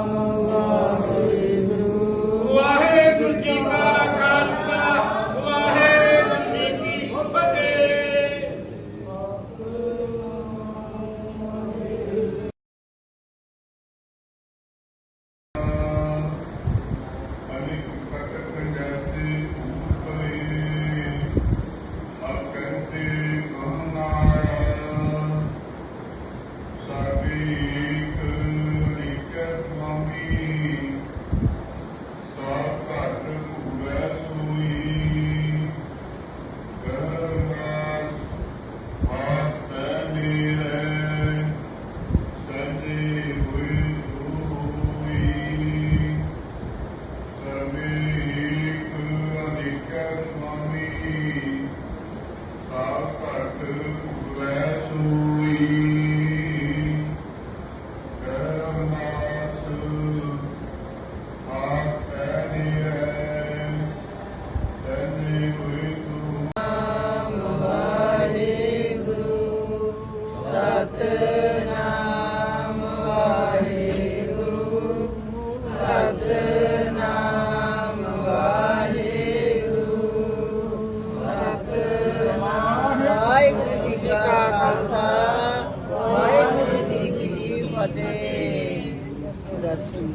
Waheguru Khalsa Waheguru ji Ki Fateh. Darshan